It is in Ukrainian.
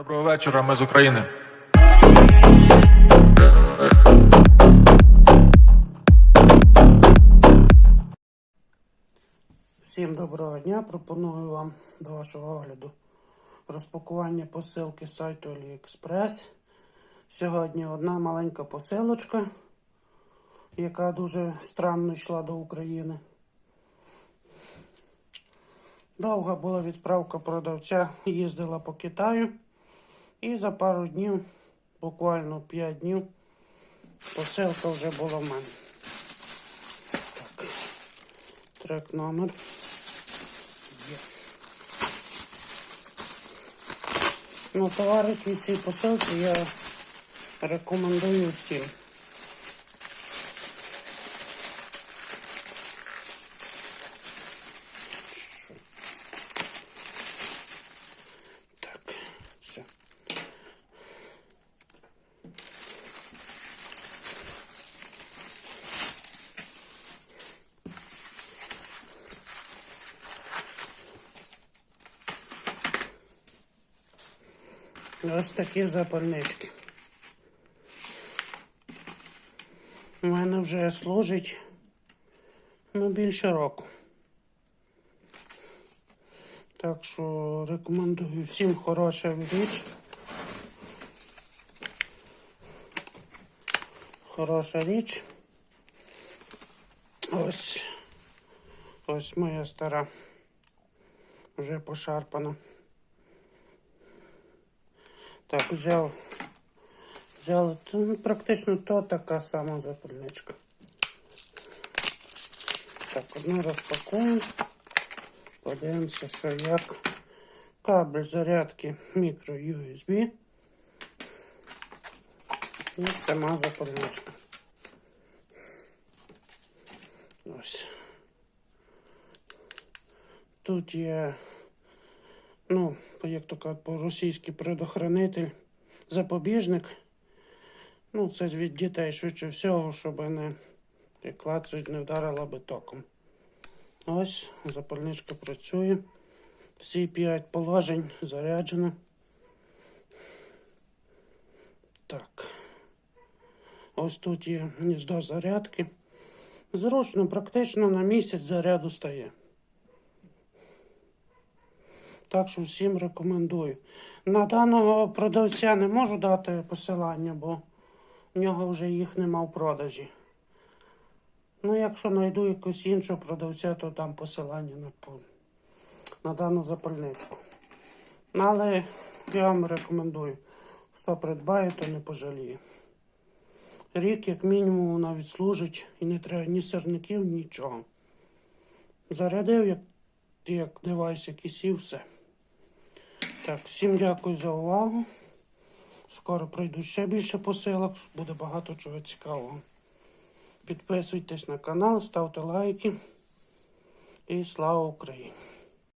Доброго вечора, ми з України. Всім доброго дня. Пропоную вам до вашого огляду розпакування посилки з сайту AliExpress. Сьогодні одна маленька посилочка, яка дуже странно йшла до України. Довга була відправка продавця, їздила по Китаю. І за пару днів, буквально 5 днів, посилка вже була в мене. Так. Трек номер. Є. Ну, товарить від цієї посилки я рекомендую всім. Ось такі запальнички. У мене вже служить ну, більше року. Так що рекомендую всім хороша річ. Хороша річ. Ось. Ось моя стара. Вже пошарпана. Так, взяв. Взяв ну, практично то така сама запальничка. Так, одну розпакуємо. Подивимося, що як. Кабель зарядки мікро USB. І сама запальничка. Ось. Тут є ну, як то кажуть, по-російськи предохранитель, запобіжник. Ну, це ж від дітей швидше всього, щоб не клацають, не вдарила би током. Ось, запальничка працює. Всі п'ять положень заряджено. Так. Ось тут є гніздо зарядки. Зручно, практично на місяць заряду стає. Так що всім рекомендую. На даного продавця не можу дати посилання, бо в нього вже їх нема в продажі. Ну, якщо знайду якогось іншого продавця, то дам посилання на, на дану запальничку. Але я вам рекомендую. Хто придбає, то не пожаліє. Рік, як мінімум, вона відслужить і не треба ні сирників, нічого. Зарядив, як, як девайс, якийсь і все. Так, всім дякую за увагу. Скоро прийдуть ще більше посилок, буде багато чого цікавого. Підписуйтесь на канал, ставте лайки. І слава Україні!